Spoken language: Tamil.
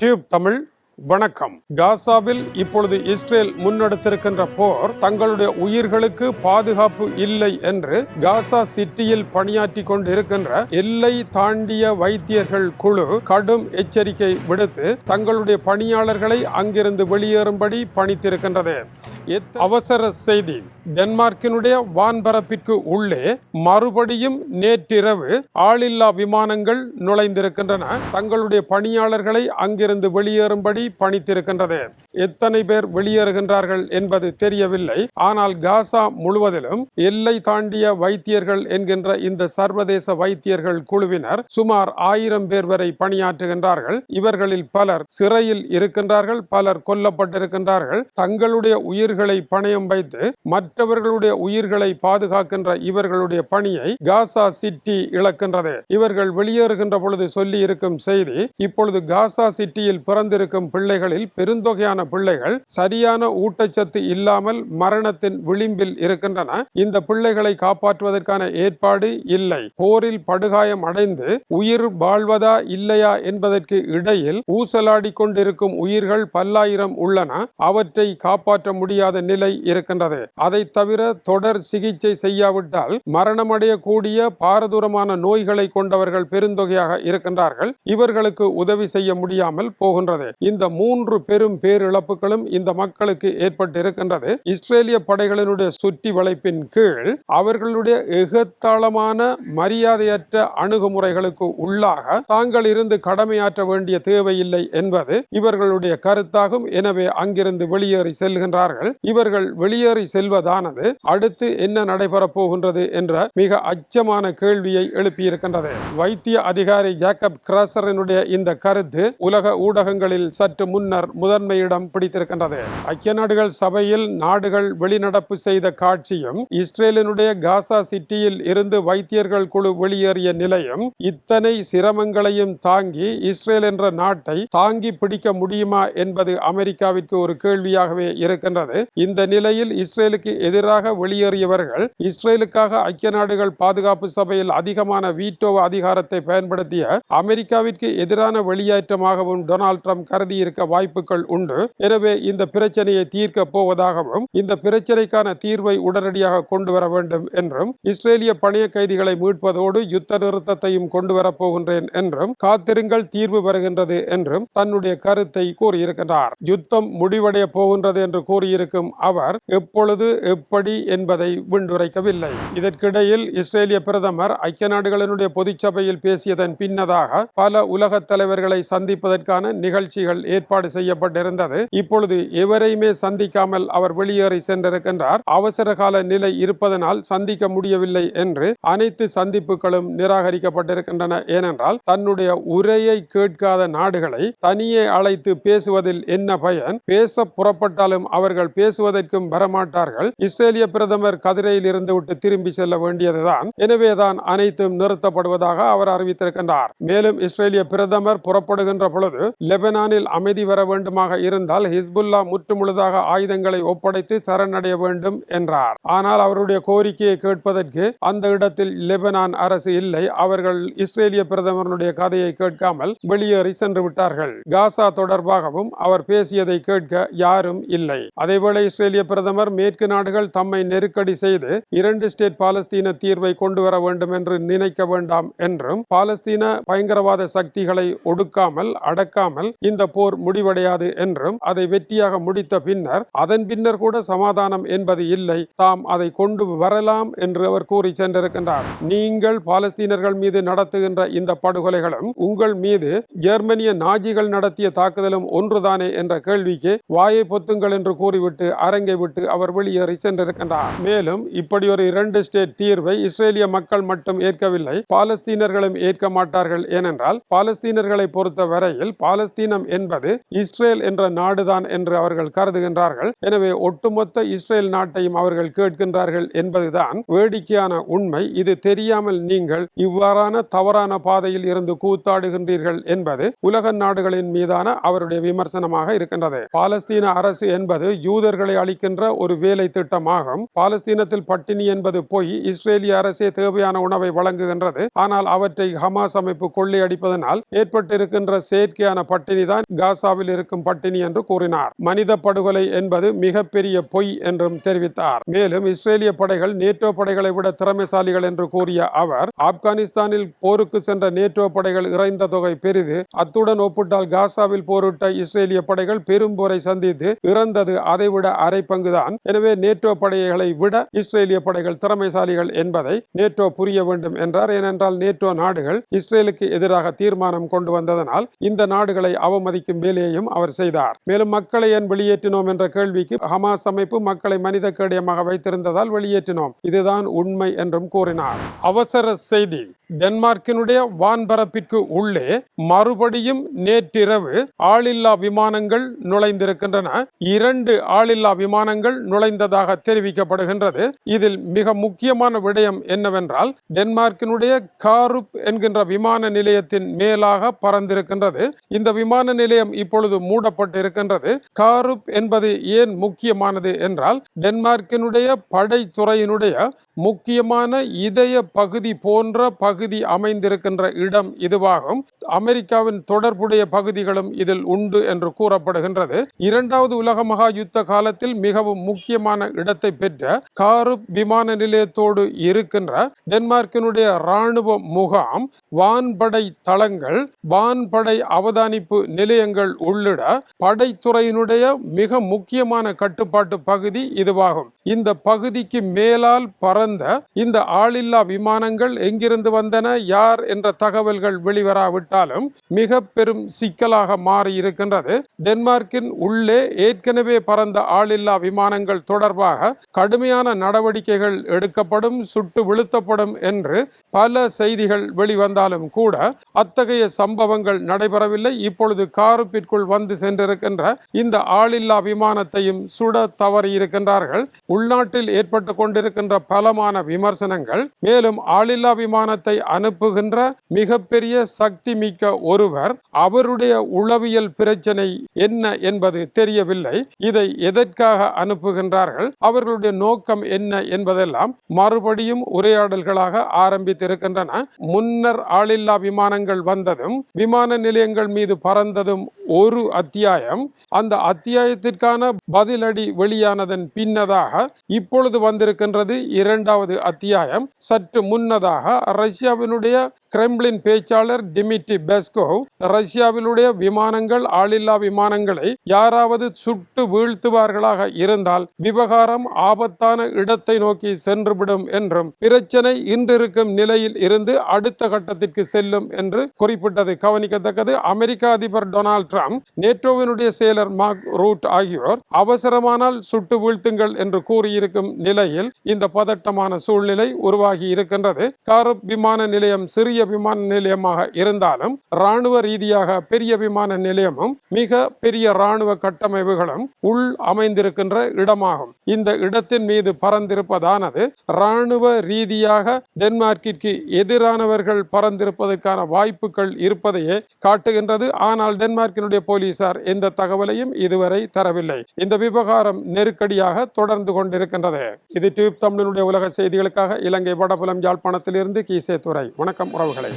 டியூப் தமிழ் வணக்கம். காசாவில் இப்பொழுது இஸ்ரேல் முன்னெடுத்திருக்கின்ற போர் தங்களுடைய உயிர்களுக்கு பாதுகாப்பு இல்லை என்று காசா சிட்டியில் பணியாற்றி கொண்டிருக்கின்ற எல்லை தாண்டிய வைத்தியர்கள் குழு கடும் எச்சரிக்கை விடுத்து தங்களுடைய பணியாளர்களை அங்கிருந்து வெளியேறும்படி பணித்திருக்கின்றது. எத்- அவசர செய்தி. டென்மார்க்கினுடைய வான்பரப்பிற்கு உள்ளே மறுபடியும் நேற்றிரவு ஆளில்லா விமானங்கள் நுழைந்திருக்கின்றன. தங்களுடைய பணியாளர்களை அங்கிருந்து வெளியேறும்படி பணித்திருக்கின்றது. எத்தனை பேர் வெளியேறுகின்றார்கள் என்பது தெரியவில்லை. ஆனால் காசா முழுவதிலும் எல்லை தாண்டிய வைத்தியர்கள் என்கின்ற இந்த சர்வதேச வைத்தியர்கள் குழுவினர் சுமார் ஆயிரம் பேர் வரை பணியாற்றுகின்றார்கள். இவர்களில் பலர் சிறையில் இருக்கின்றார்கள் பலர் கொல்லப்பட்டிருக்கின்றார்கள். தங்களுடைய உயிர்களை பணயம் வைத்து மற்றவர்களுடைய உயிர்களை பாதுகாக்கின்ற இவர்களுடைய பணியை காசா சிட்டி இழக்கின்றது. இவர்கள் வெளியேறுகின்ற பொழுது சொல்லி இருக்கும் செய்தி இப்பொழுது காசா சிட்டியில் பிறந்திருக்கும் பிள்ளைகளில் பெருந்தொகையான பிள்ளைகள் சரியான ஊட்டச்சத்து இல்லாமல் மரணத்தின் விளிம்பில் இருக்கின்றன. இந்த பிள்ளைகளை காப்பாற்றுவதற்கான ஏற்பாடு இல்லை. போரில் படுகாயம் அடைந்து உயிர் வாழ்வதா இல்லையா என்பதற்கு இடையில் ஊசலாடி கொண்டிருக்கும் உயிர்கள் பல்லாயிரம் உள்ளன. அவற்றை காப்பாற்ற முடியாத நிலை இருக்கின்றது. அதை தவிர தொடர் சிகிச்சை செய்யாவிட்டால் மரணமடையக்கூடிய பாரதூரமான நோய்களை கொண்டவர்கள் பெருந்தொகையாக இருக்கின்றார்கள். இவர்களுக்கு உதவி செய்ய முடியாமல் போகின்றது. இந்த மூன்று பெரும் பேரிழப்புகளும் இந்த மக்களுக்கு ஏற்பட்டிருக்கின்றது. இஸ்ரேலிய படைகளினுடைய சுற்றி வளைப்பின் கீழ் அவர்களுடைய எகத்தாளமான மரியாதையற்ற அணுகுமுறைகளுக்கு உள்ளாக தாங்கள் இருந்து கடமையாற்ற வேண்டிய தேவையில்லை என்பது இவர்களுடைய கருத்தாகும். எனவே அங்கிருந்து வெளியேறி செல்கின்றார்கள். இவர்கள் வெளியேறி செல்வதானது அடுத்து என்ன நடைபெறப் போகின்றது என்ற மிக அச்சமான கேள்வியை எழுப்பியிருக்கின்றது. வைத்திய அதிகாரி ஜேக்கப் கிராசரனுடைய இந்த கருத்து உலக ஊடகங்களில் சற்று முன்னர் முதன்மையிடம் பிடித்திருக்கின்றது. ஐக்கிய நாடுகள் சபையில் நாடுகள் வெளிநடப்பு செய்த காட்சியும் இஸ்ரேலினுடைய காசா சிட்டியில் இருந்து வைத்தியர்கள் குழு வெளியேறிய நிலையும் இத்தனை சிரமங்களையும் தாங்கி இஸ்ரேல் என்ற நாட்டை தாங்கி பிடிக்க முடியுமா என்பது அமெரிக்காவிற்கு ஒரு கேள்வியாகவே இருக்கின்றது. இந்த நிலையில் இஸ்ரேலுக்கு எதிராக வெளியேறியவர்கள் இஸ்ரேலுக்காக ஐக்கிய நாடுகள் பாதுகாப்பு சபையில் அதிகமான வீட்டோ அதிகாரத்தை பயன்படுத்திய அமெரிக்காவிற்கு எதிரான வெளியேற்றமாகவும் டொனால்ட் ட்ரம்ப் கருதி இருக்க வாய்ப்புகள் உண்டு. எனவே இந்த பிரச்சனையை தீர்க்க போவதாகவும் இந்த பிரச்சனைக்கான தீர்வை உடனடியாக கொண்டு வர வேண்டும் என்றும் இஸ்ரேலிய பணைய கைதிகளை மீட்பதோடு யுத்த நிறுத்தத்தையும் கொண்டு வரப்போகின்றேன் என்றும் காத்திருங்கள் தீர்வு வருகின்றது என்றும் தன்னுடைய கருத்தை கூறியிருக்கின்றார். யுத்தம் முடிவடைய போகின்றது என்று கூறியிருக்கும் அவர் எப்பொழுது எப்படி என்பதை விண்டுரைக்கவில்லை இதற்கிடையில் இஸ்ரேலிய பிரதமர் ஐக்கிய நாடுகளினுடைய பொதுச்சபையில் பேசியதன் பின்னதாக பல உலக தலைவர்களை சந்திப்பதற்கான நிகழ்ச்சிகள் ஏற்பாடு செய்யப்பட்டிருந்தது. இப்பொழுது எவரையுமே சந்திக்காமல் அவர் வெளியேறி சென்றிருக்கின்றார். அவசர கால நிலை இருப்பதனால் சந்திக்க முடியவில்லை என்று அனைத்து சந்திப்புகளும் நிராகரிக்கப்பட்டிருக்கின்றன. ஏனென்றால் தன்னுடைய உரையை கேட்காத நாடுகளை தனியே அழைத்து பேசுவதில் என்ன பயன்? பேச புறப்பட்டாலும் அவர்கள் பேசுவதற்கும் வரமாட்டார்கள். இஸ்ரேலிய பிரதமர் கதிரையில் இருந்து விட்டு திரும்பி செல்ல வேண்டியதுதான். எனவேதான் அனைத்தும் நிறுத்தப்படுவதாக அவர் அறிவித்திருக்கின்றார். மேலும் இஸ்ரேலிய பிரதமர் புறப்படுகின்ற பொழுது லெபனானில் அமைதி வர வேண்டுமாக இருந்தால் ஹிஸ்புல்லா முற்றுமுழுதாக ஆயுதங்களை ஒப்படைத்து சரணடைய வேண்டும் என்றார். ஆனால் அவருடைய கோரிக்கையை கேட்பதற்கு அந்த இடத்தில் லெபனான் அரசு இல்லை. அவர்கள் இஸ்ரேலிய பிரதமருடைய கதையை கேட்காமல் வெளியேறி சென்று விட்டார்கள். காசா தொடர்பாகவும் அவர் பேசியதை கேட்க யாரும் இல்லை. அதேபோல இஸ்ரேலிய பிரதமர் மேற்கு நாடு நாடுகள் தம்மை நெருக்கடி செய்து இரண்டு ஸ்டேட் பாலஸ்தீன தீர்வை கொண்டு வர வேண்டும் என்று நினைக்க வேண்டாம் என்றும் பாலஸ்தீன பயங்கரவாத சக்திகளை ஒடுக்காமல் அடக்காமல் இந்த போர் முடிவடையாது என்றும் அதை வெற்றியாக முடித்த பின்னர் அதன் பின்னர் கூட சமாதானம் என்பது இல்லை. தாம் அதை கொண்டு வரலாம் என்று அவர் கூறி சென்றிருக்கின்றார். நீங்கள் பாலஸ்தீனர்கள் மீது நடத்துகின்ற இந்த படுகொலைகளும் உங்கள் மீது ஜெர்மனிய நாஜிகள் நடத்திய தாக்குதலும் ஒன்றுதானே என்ற கேள்விக்கு வாயை பொத்துங்கள் என்று கூறிவிட்டு அரங்கை விட்டு அவர் வெளியேறி சென்றிருக்கின்றார் மேலும் இப்படி ஒரு இரண்டு ஸ்டேட் தீர்வை இஸ்ரேலிய மக்கள் மட்டும் ஏற்கவில்லை பாலஸ்தீனர்களும் ஏற்க மாட்டார்கள். ஏனென்றால் பாலஸ்தீனர்களை பொறுத்த வரையில் பாலஸ்தீனம் என்பது இஸ்ரேல் என்ற நாடுதான் என்று அவர்கள் கருதுகின்றார்கள். எனவே ஒட்டுமொத்த இஸ்ரேல் நாட்டையும் அவர்கள் கேட்கின்றார்கள் என்பதுதான் வேடிக்கையான உண்மை. இது தெரியாமல் நீங்கள் இவ்வாறான தவறான பாதையில் இருந்து கூத்தாடுகின்றீர்கள் என்பது உலக நாடுகளின் மீதான அவருடைய விமர்சனமாக இருக்கின்றது. பாலஸ்தீன அரசு என்பது யூதர்களை அளிக்கின்ற ஒரு வேலை திட்டம் திட்டமாகும் பாலஸ்தீனத்தில் பட்டினி என்பது பொய் இஸ்ரேலிய அரசே தேவையான உணவை வழங்குகின்றது. ஆனால் அவற்றை ஹமாஸ் அமைப்பு கொள்ளையடிப்பதனால் ஏற்பட்டிருக்கின்ற செயற்கையான பட்டினி தான் காசாவில் இருக்கும் பட்டினி என்று கூறினார். மனித படுகொலை என்பது மிகப்பெரிய பொய் என்றும் தெரிவித்தார். மேலும் இஸ்ரேலிய படைகள் நேட்டோ படைகளை விட திறமைசாலிகள் என்று கூறிய அவர் ஆப்கானிஸ்தானில் போருக்கு சென்ற நேட்டோ படைகள் இறைந்த தொகை பெரிது. அத்துடன் ஒப்பிட்டால் காசாவில் போரிட்ட இஸ்ரேலிய படைகள் பெரும் போரை சந்தித்து இறந்தது அதைவிட அரை பங்குதான் எனவே நேட்டோ படைகளை விட இஸ்ரேலிய படைகள் திறமைசாலிகள் என்பதை நேட்டோ புரிய வேண்டும் என்றார். ஏனென்றால் நேட்டோ நாடுகள் இஸ்ரேலுக்கு எதிராக தீர்மானம் கொண்டு வந்ததனால் இந்த நாடுகளை அவமதிக்கும் வேலையையும் அவர் செய்தார். மேலும் மக்களை ஏன் வெளியேற்றினோம் என்ற கேள்விக்கு ஹமாஸ் அமைப்பு மக்களை மனித கேடயமாக வைத்திருந்ததால் வெளியேற்றினோம். இதுதான் உண்மை என்றும் கூறினார். அவசர செய்தி. டென்மார்க்கினுடைய வான்பரப்பிற்கு உள்ளே மறுபடியும் நேற்றிரவு ஆளில்லா விமானங்கள் நுழைந்திருக்கின்றன. இரண்டு ஆளில்லா விமானங்கள் நுழைந்ததாக தெரிவிக்கப்படுகின்றது. இதில் மிக முக்கியமான விடயம் என்னவென்றால் டென்மார்க்கினுடைய காருப் என்கின்ற விமான நிலையத்தின் மேலாக பறந்திருக்கின்றது. இந்த விமான நிலையம் இப்பொழுது மூடப்பட்டிருக்கின்றது. காருப் என்பது ஏன் முக்கியமானது என்றால் டென்மார்க்கினுடைய படைத்துறையினுடைய முக்கியமான இதய பகுதி போன்ற பகுதி பகுதி அமைந்திருக்கின்ற இடம் இதுவாகும். அமெரிக்காவின் தொடர்புடைய பகுதிகளும் இதில் உண்டு என்று கூறப்படுகின்றது. இரண்டாவது உலக மகா யுத்த காலத்தில் மிகவும் முக்கியமான இடத்தை பெற்ற காருப் விமான நிலையத்தோடு இருக்கின்ற டென்மார்க்கினுடைய இராணுவ முகாம் வான்படை தளங்கள் வான்படை அவதானிப்பு நிலையங்கள் உள்ளிட படைத்துறையினுடைய மிக முக்கியமான கட்டுப்பாட்டு பகுதி இதுவாகும். இந்த பகுதிக்கு மேலால் பறந்த இந்த ஆளில்லா விமானங்கள் எங்கிருந்து வந்த வந்தன யார் என்ற தகவல்கள் வெளிவராவிட்டாலும் மிக பெரும் சிக்கலாக மாறி இருக்கின்றது டென்மார்க்கின் உள்ளே ஏற்கனவே பறந்த ஆளில்லா விமானங்கள் தொடர்பாக கடுமையான நடவடிக்கைகள் எடுக்கப்படும் சுட்டு வீழ்த்தப்படும் என்று பல செய்திகள் வெளிவந்தாலும் கூட அத்தகைய சம்பவங்கள் நடைபெறவில்லை. இப்பொழுது காருப்பிற்குள் வந்து சென்றிருக்கின்ற இந்த ஆளில்லா விமானத்தையும் சுட தவறி இருக்கின்றார்கள் உள்நாட்டில் ஏற்பட்டு கொண்டிருக்கின்ற பலமான விமர்சனங்கள் மேலும் ஆளில்லா விமானத்தை அனுப்புகின்ற மிகப்பெரிய சக்தி மிக்க ஒருவர் அவருடைய உளவியல் பிரச்சனை என்ன என்பது தெரியவில்லை. இதை எதற்காக அனுப்புகின்றார்கள்? அவர்களுடைய நோக்கம் என்ன என்பதெல்லாம் மறுபடியும் உரையாடல்களாக ஆரம்பித்திருக்கின்றன. முன்னர் ஆளில்லா விமானங்கள் வந்ததும் விமான நிலையங்கள் மீது பறந்ததும் ஒரு அத்தியாயம். அந்த அத்தியாயத்திற்கான பதிலடி வெளியானதன் பின்னதாக இப்பொழுது வந்திருக்கின்றது இரண்டாவது அத்தியாயம். சற்று முன்னதாக ரஷ்யாவினுடைய கிரெம்ளின் பேச்சாளர் டிமிட்ரி பெஸ்கோவ் ரஷ்யாவினுடைய விமானங்கள் ஆளில்லா விமானங்களை யாராவது சுட்டு வீழ்த்துவார்களாக இருந்தால் விவகாரம் ஆபத்தான இடத்தை நோக்கி சென்றுவிடும் என்றும் பிரச்சனை இன்றிருக்கும் நிலையில் இருந்து அடுத்த கட்டத்திற்கு செல்லும் என்று குறிப்பிட்டது. கவனிக்கத்தக்கது அமெரிக்க அதிபர் டொனால்ட் ட்ரம்ப் நேட்டோவினுடைய செயலர் மார்க் ரூட் ஆகியோர் அவசரமானால் சுட்டு வீழ்த்துங்கள் என்று கூறியிருக்கும் நிலையில் இந்த பதட்டமான சூழ்நிலை உருவாகி இருக்கின்றது. காரப் விமான நிலையம் சிறிய விமான நிலையமாக இருந்தாலும் ராணுவ ரீதியாக பெரிய விமான நிலையமும் மிக பெரிய ராணுவ கட்டமைப்புகளும் உள் அமைந்திருக்கின்ற இடமாகும். இந்த இடத்தின் மீது பறந்திருப்பதானது ராணுவ ரீதியாக டென்மார்க்கிற்கு எதிரானவர்கள் பறந்திருப்பதற்கான வாய்ப்புகள் இருப்பதையே காட்டுகின்றது. ஆனால் டென்மார்க்கினுடைய போலீசார் எந்த தகவலையும் இதுவரை தரவில்லை. இந்த விவகாரம் நெருக்கடியாக தொடர்ந்து கொண்டிருக்கின்றது. இது டியூப் தமிழனுடைய உலக செய்திகளுக்காக இலங்கை வடபுலம் யாழ்ப்பாணத்திலிருந்து கீசே துறை வணக்கம் உறவுகளை.